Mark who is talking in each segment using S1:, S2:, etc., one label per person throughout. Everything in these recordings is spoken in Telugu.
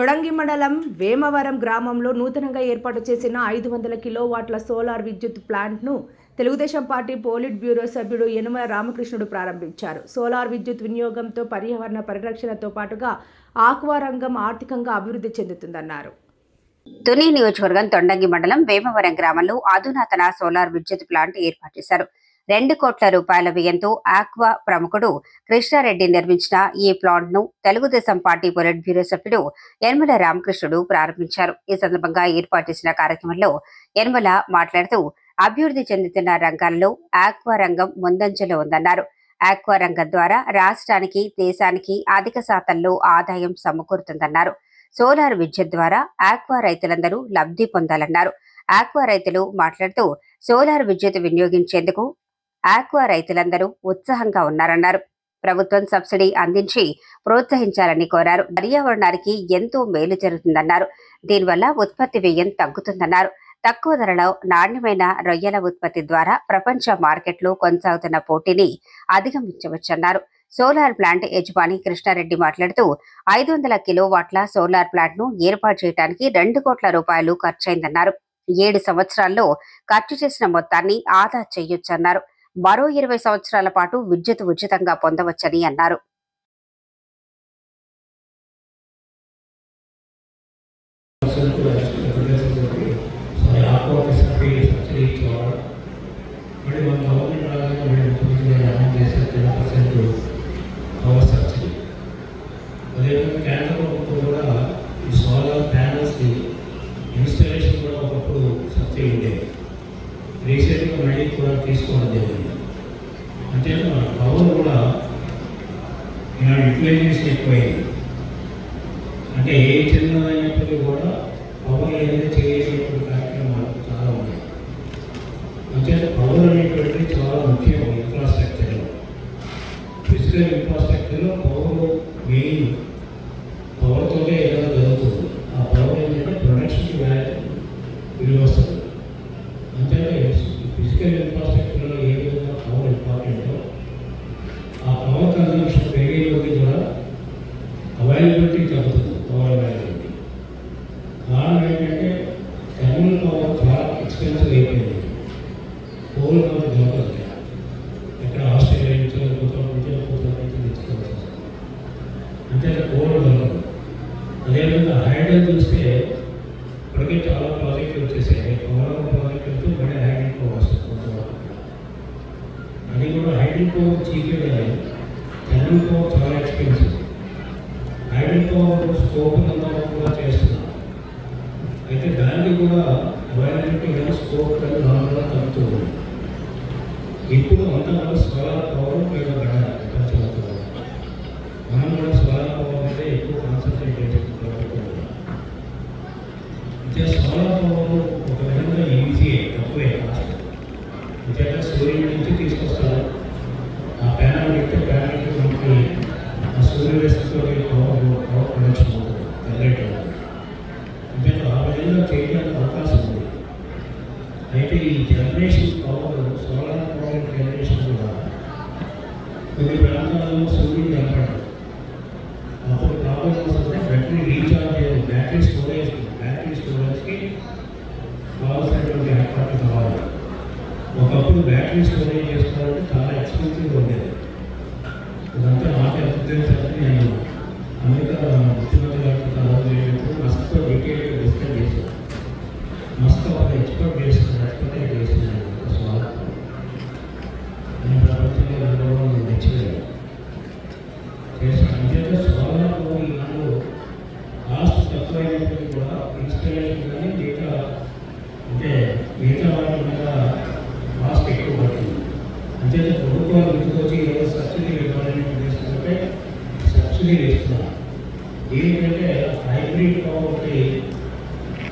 S1: తొడంగి మండలం వేమవరం గ్రామంలో నూతనంగా ఏర్పాటు చేసిన ఐదు వందల కిలోవాట్ల సోలార్ విద్యుత్ ప్లాంట్ను తెలుగుదేశం పార్టీ పోలిట్ బ్యూరో సభ్యుడు యనుమల రామకృష్ణుడు ప్రారంభించారు. సోలార్ విద్యుత్ వినియోగంతో పర్యావరణ పరిరక్షణతో పాటుగా ఆక్వా రంగం ఆర్థికంగా అభివృద్ధి చెందుతుందన్నారు.
S2: తుని నియోజకవర్గం తొండంగి మండలం వేమవరం గ్రామంలో అధునాతన సోలార్ విద్యుత్ ప్లాంట్ ఏర్పాటు చేశారు. రెండు కోట్ల రూపాయల వ్యయంతో ఆక్వా ప్రముఖుడు కృష్ణారెడ్డి నిర్మించిన ఈ ప్లాంట్ను తెలుగుదేశం పార్టీ పొలిట్ బ్యూరో సభ్యుడు యనమల రామకృష్ణుడు ప్రారంభించారు. ఈ సందర్భంగా ఏర్పాటు చేసిన కార్యక్రమంలో యనమల మాట్లాడుతూ అభివృద్ధి చెందుతున్న రంగాల్లో ఆక్వా రంగం ముందంజలో ఉందన్నారు. ఆక్వా రంగం ద్వారా రాష్ట్రానికి దేశానికి అధిక శాతంలో ఆదాయం సమకూరుతుందన్నారు. సోలార్ విద్యుత్ ద్వారా ఆక్వా రైతులందరూ లబ్ధి పొందాలన్నారు. ఆక్వా రైతులు మాట్లాడుతూ సోలార్ విద్యుత్ వినియోగించేందుకు ఆక్వా రైతులందరూ ఉత్సాహంగా ఉన్నారన్నారు. ప్రభుత్వం సబ్సిడీ అందించి ప్రోత్సహించాలని కోరారు. పర్యావరణానికి ఎంతో మేలు జరుగుతుందన్నారు. దీనివల్ల ఉత్పత్తి వ్యయం తగ్గుతుందన్నారు. తక్కువ ధరలో నాణ్యమైన రొయ్యల ఉత్పత్తి ద్వారా ప్రపంచ మార్కెట్లో కొనసాగుతున్న పోటీని అధిగమించవచ్చన్నారు. సోలార్ ప్లాంట్ యజమాని కృష్ణారెడ్డి మాట్లాడుతూ ఐదు వందల కిలోవాట్ల సోలార్ ప్లాంట్ను ఏర్పాటు చేయడానికి రెండు కోట్ల రూపాయలు ఖర్చయిందన్నారు. ఏడు సంవత్సరాల్లో ఖర్చు చేసిన మొత్తాన్ని ఆదా చేయొచ్చన్నారు. మరో ఇరవై సంవత్సరాల పాటు విద్యుత్ ఉచితంగా పొందవచ్చని అన్నారు.
S3: ఇన్స్టాలేషన్ కూడా ఒకప్పుడు సబ్సిడీ ఉండేది రీసెంట్గా మళ్ళీ కూడా తీసుకోవడం జరిగింది అంటే మన పవర్ కూడా ఈనాడు ఎక్కువైంది అంటే ఏ చిన్నదైనప్పటికీ కూడా పవర్ అనేది చేసేటువంటి కార్యక్రమాలు చాలా ఉన్నాయి. అంటే పవర్ అనేటువంటిది చాలా ముఖ్యం ఇన్ఫ్రాస్ట్రక్చర్లో ఫిజికల్ ఇన్ఫ్రాస్ట్రక్చర్లో పవర్ మెయిన్ పవర్తోనే ఏదైనా జరుగుతుంది. ఆ పవర్ ఏంటంటే ప్రొడక్షన్ వాల్యూ విలువ వస్తుంది. కోల్ ఎక్కడ ఆస్ట్రేలియా నుంచో నుంచి అంటే కోల్ అదేవిధంగా చూస్తే ఇప్పటికే చాలా ప్రాజెక్టులు వచ్చేసాయి పవర్ ప్రాజెక్టులతో మళ్ళీ హైడ్రల్ పవర్ అది కూడా హైడ్రల్ చీపే చాలా ఎక్స్పెన్సివ్ హైడ్రల్ పవర్ స్కోప్ కూడా చేస్తున్నాం అయితే దానికి కూడా అవైలబిలిటీ కానీ స్కోప్ కానీ నార్మల్గా తగ్గుతూ ఉంది ఇప్పుడు అంతా కూడా సోలార్ పవర్ మీద పడాలి ప్రపంచంలో మనం కూడా సోలార్ పవర్ మీద ఎక్కువ కాన్సన్ట్రేట్ చేస్తున్నాం ప్రభుత్వం కూడా. అయితే సోలార్ పవర్ ఒక విధంగా ఈజీ తక్కువే కాస్ట్ అంతేకా సూర్యుడి నుంచి తీసుకొస్తారు. ఆ ప్యానల్ పెడితే ప్యానల్ మనకి ఆ సూర్యరశ్మితో పవర్ పవర్ ప్రొడక్షన్ ఉంటుంది జనరేట్ అవుతుంది. అంటే ఆ విధంగా చేయడానికి అవకాశం ఉంది అయితే ఈ generation power solar power generation కూడా కొన్ని ప్రాంతాల్లో సూర్యుడు కనపడదు. అప్పుడు ప్రాబ్లం వస్తుంటే బ్యాటరీ రీఛార్జ్ చేయాలి బ్యాటరీ స్టోరేజ్ బ్యాటరీ స్టోరేజ్కి కావాల్సినటువంటి ఏర్పాట్లు కావాలి. ఒకప్పుడు బ్యాటరీ స్టోరేజ్ చేసుకోవాలంటే చాలా ఎక్స్పెన్సివ్గా ఉండేది. ఇదంతా నాకు ఎంత తెలుసు? చేయడానికి కానీ మిగతా అంటే మిగతా వాళ్ళ మీద కాస్ట్ ఎక్కువ పడుతుంది అంటే ప్రభుత్వం ఇంటికొచ్చి ఏదో సబ్సిడీ ఇవ్వాలని ఉద్దేశంతో సబ్సిడీ ఇస్తున్నారు ఏంటంటే హైబ్రిడ్ పవర్ ఒకటి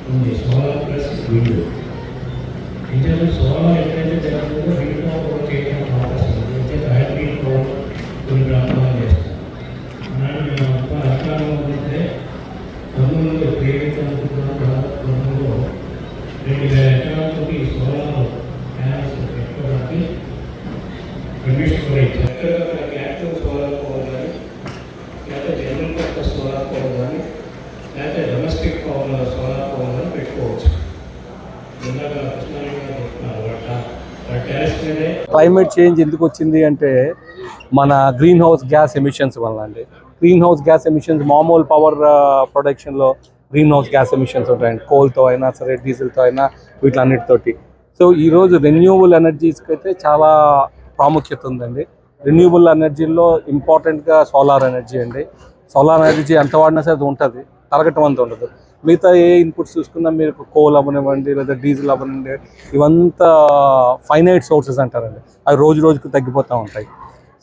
S3: ఉంది solar plus wind inter solar ఎక్కడైతే జరుగుతుందో విండ్ పవర్ కూడా చేయడానికి అవకాశం ఉంది అయితే హైబ్రిడ్ పవర్ కొన్ని ప్రాంతాల్లో చేస్తారు అలాగే మేము అప్ప అధికారంలో ఉంటే కర్నూలులో ఇప్పుడు ఏదైతే అనుకుంటున్నామో దాదాపు కర్నూలులో రెండు వేల ఎకరాలతో ఈ సోలార్ ప్యానల్స్ పెట్టుకోవడానికి క్యాపిటల్ సోలార్ పవర్ కానీ లేకపోతే జనరల్ పర్పస్ సోలార్ పవర్ కానీ లేకపోతే
S4: క్లైమేట్ చేంజ్ ఎందుకు వచ్చింది అంటే మన గ్రీన్ హౌస్ గ్యాస్ ఎమిషన్స్ వల్ల అండి. గ్రీన్ హౌస్ గ్యాస్ ఎమిషన్స్ మామూలు పవర్ ప్రొడక్షన్లో గ్రీన్ హౌస్ గ్యాస్ ఎమిషన్స్ ఉంటాయండి. కోల్తో అయినా సరే డీజిల్తో అయినా వీటిలన్నిటితోటి. సో ఈరోజు రెన్యూవబుల్ ఎనర్జీస్కి అయితే చాలా ప్రాముఖ్యత ఉందండి. రెన్యూవబుల్ ఎనర్జీలో ఇంపార్టెంట్గా సోలార్ ఎనర్జీ అండి. సోలార్ ఎనర్జీ ఎంత వాడినా సరే అది ఉంటుంది. తరగటం అంత ఉండదు. మిగతా ఏ ఇన్పుట్స్ చూసుకున్నా మీరు కోల్ అవ్వనివ్వండి లేదా డీజిల్ అవ్వనివ్వండి ఇవంతా ఫైనైట్ సోర్సెస్ అంటారండి. అవి రోజు రోజుకు తగ్గిపోతూ ఉంటాయి.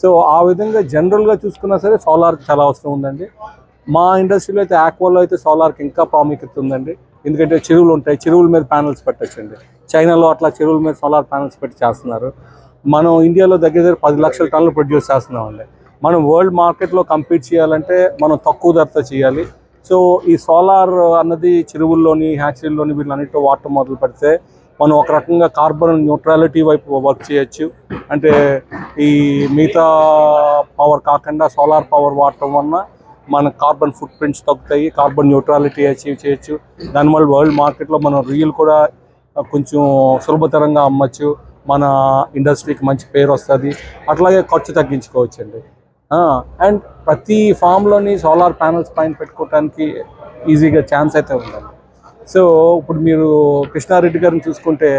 S4: సో ఆ విధంగా జనరల్గా చూసుకున్నా సరే సోలార్కి చాలా అవసరం ఉందండి. మా ఇండస్ట్రీలో అయితే ఆక్వాలో అయితే సోలార్కి ఇంకా ప్రాముఖ్యత ఉందండి. ఎందుకంటే చెరువులు ఉంటాయి. చెరువుల మీద ప్యానల్స్ పెట్టచ్చండి. చైనాలో అట్లా చెరువుల మీద సోలార్ ప్యానల్స్ పెట్టి చేస్తున్నారు. మనం ఇండియాలో దగ్గర దగ్గర పది లక్షల టన్నులు ప్రొడ్యూస్ చేస్తున్నామండి. మనం వరల్డ్ మార్కెట్లో కంపీట్ చేయాలంటే మనం తక్కువ ధరతో చేయాలి. సో ఈ సోలార్ అన్నది చెరువుల్లోని హ్యాచరీల్లోని వీళ్ళన్నిటిలో వాటర్ మొదలు పెడితే మనం ఒక రకంగా కార్బన్ న్యూట్రాలిటీ వైపు వర్క్ చేయొచ్చు. అంటే ఈ మిగతా పవర్ కాకుండా సోలార్ పవర్ వాడటం వలన మన కార్బన్ ఫుట్ ప్రింట్స్ తగ్గుతాయి కార్బన్ న్యూట్రాలిటీ అచీవ్ చేయొచ్చు. దానివల్ల వరల్డ్ మార్కెట్లో మనం రియల్ కూడా కొంచెం సులభతరంగా అమ్మచ్చు. మన ఇండస్ట్రీకి మంచి పేరు వస్తుంది. అట్లాగే ఖర్చు తగ్గించుకోవచ్చు అండి అండ్ ప్రతి ఫామ్లోని సోలార్ ప్యానల్స్ పైన పెట్టుకోవడానికి ఈజీగా ఛాన్స్ అయితే ఉందండి. సో ఇప్పుడు మీరు కృష్ణారెడ్డి గారిని చూసుకుంటే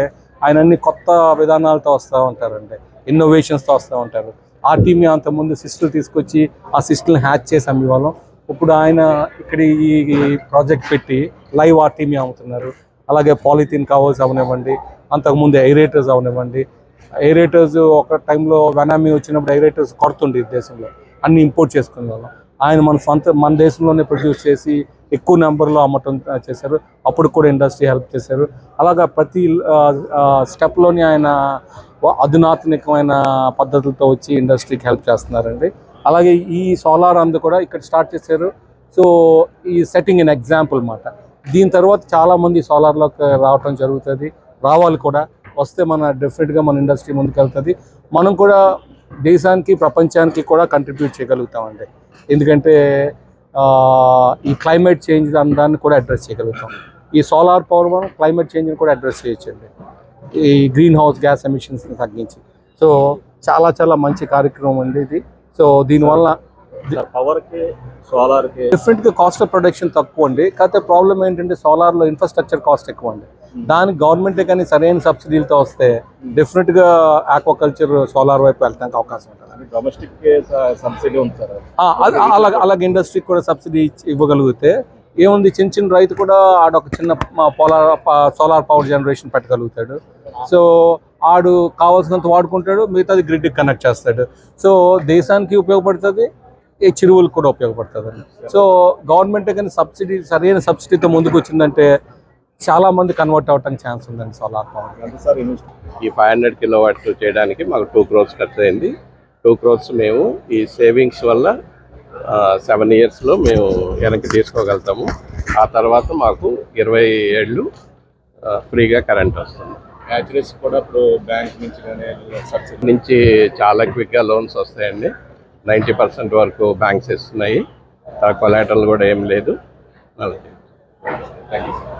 S4: ఆయన అన్ని కొత్త విధానాలతో వస్తూ ఉంటారండి. ఇన్నోవేషన్స్తో వస్తూ ఉంటారు. ఆ టీమ్ అంతకుముందు సిస్టులు తీసుకొచ్చి ఆ సిస్టులు హ్యాచ్ చేసి అమ్మేవాళ్ళం. ఇప్పుడు ఆయన ఇక్కడ ఈ ప్రాజెక్ట్ పెట్టి లైవ్ ఆర్టీమీ అమ్ముతున్నారు. అలాగే పాలిథిన్ కవర్స్ అవనివ్వండి అంతకుముందు ఎయిరేటర్స్ అవనివ్వండి. ఎయిరేటర్స్ ఒక టైంలో వెనామీ వచ్చినప్పుడు ఎయిరేటర్స్ కొడుతుండే దేశంలో. అన్ని ఇంపోర్ట్ చేసుకునే వాళ్ళం ఆయన మన సొంత మన దేశంలోనే ప్రొడ్యూస్ చేసి ఎక్కువ నెంబర్లో అమ్మటం చేశారు. అప్పుడు కూడా ఇండస్ట్రీ హెల్ప్ చేశారు. అలాగా ప్రతి స్టెప్లోని ఆయన అధునాతనికమైన పద్ధతులతో వచ్చి ఇండస్ట్రీకి హెల్ప్ చేస్తున్నారండి. అలాగే ఈ సోలార్ అందు కూడా ఇక్కడ స్టార్ట్ చేశారు. సో ఈ సెట్టింగ్ ఇన్ ఎగ్జాంపుల్ మాట. దీని తర్వాత చాలామంది సోలార్లోకి రావటం జరుగుతుంది. రావాలి కూడా. వస్తే మన డెఫినెట్గా మన ఇండస్ట్రీ ముందుకెళ్తుంది మనం కూడా దేశానికి ప్రపంచానికి కూడా కంట్రిబ్యూట్ చేయగలుగుతామండి. ఎందుకంటే ఈ క్లైమేట్ చేంజ్ దాన్ని కూడా అడ్రస్ చేయగలుగుతాం. ఈ సోలార్ పవర్ మనం క్లైమేట్ చేంజ్ని కూడా అడ్రస్ చేయొచ్చండి. ఈ గ్రీన్ హౌస్ గ్యాస్ ఎమిషన్స్ని తగ్గించి. సో చాలా చాలా మంచి కార్యక్రమం అండి ఇది. సో దీనివల్ల
S5: పవర్కి సోలార్కి
S4: డిఫరెంట్గా కాస్ట్ ఆఫ్ ప్రొడక్షన్ తక్కువ అండి. కాకపోతే ప్రాబ్లం ఏంటంటే సోలార్లో ఇన్ఫ్రాస్ట్రక్చర్ కాస్ట్ ఎక్కువ అండి. దానికి గవర్నమెంటే కానీ సరైన సబ్సిడీలతో వస్తే డెఫినెట్గా ఆక్వాకల్చర్ సోలార్ వైపు వెళ్ళడానికి అవకాశం ఉంటుంది.
S5: డొమెస్టిక్ సబ్సిడీ ఉంది సార్.
S4: అలాగే అలాగే ఇండస్ట్రీకి కూడా సబ్సిడీ ఇవ్వగలిగితే ఏముంది? చిన్న చిన్న రైతు కూడా ఆడొక చిన్న పోలార్ సోలార్ పవర్ జనరేషన్ పెట్టగలుగుతాడు. సో ఆడు కావాల్సినంత వాడుకుంటాడు మిగతాది గ్రిడ్కి కనెక్ట్ చేస్తాడు. సో దేశానికి ఉపయోగపడుతుంది ఈ చెరువులకు కూడా ఉపయోగపడుతుంది. సో గవర్నమెంట్ కానీ సబ్సిడీ సరైన సబ్సిడీతో ముందుకు వచ్చిందంటే చాలా మంది కన్వర్ట్ అవడానికి ఛాన్స్ ఉందండి సోలార్ పవర్
S5: ఎంత సార్ ఇన్వెస్ట్
S6: ఈ ఫైవ్ హండ్రెడ్ కిలో వాట్ చేయడానికి మాకు టూ క్రోర్స్ ఖర్చు అయింది. టూ క్రోర్స్ మేము ఈ సేవింగ్స్ వల్ల సెవెన్ ఇయర్స్లో మేము వెనక్కి తీసుకోగలుగుతాము. ఆ తర్వాత మాకు ఇరవై ఏళ్ళు ఫ్రీగా కరెంట్ వస్తుంది.
S5: హ్యాచరీస్ కూడా ఇప్పుడు బ్యాంక్ నుంచి కానీ సబ్సిడీ
S6: నుంచి చాలా క్విక్గా లోన్స్ వస్తాయండి. నైంటీ పర్సెంట్ వరకు బ్యాంక్స్ ఇస్తున్నాయి. కొలాటరల్ కూడా ఏం లేదు. అలాగే.
S5: Thank you sir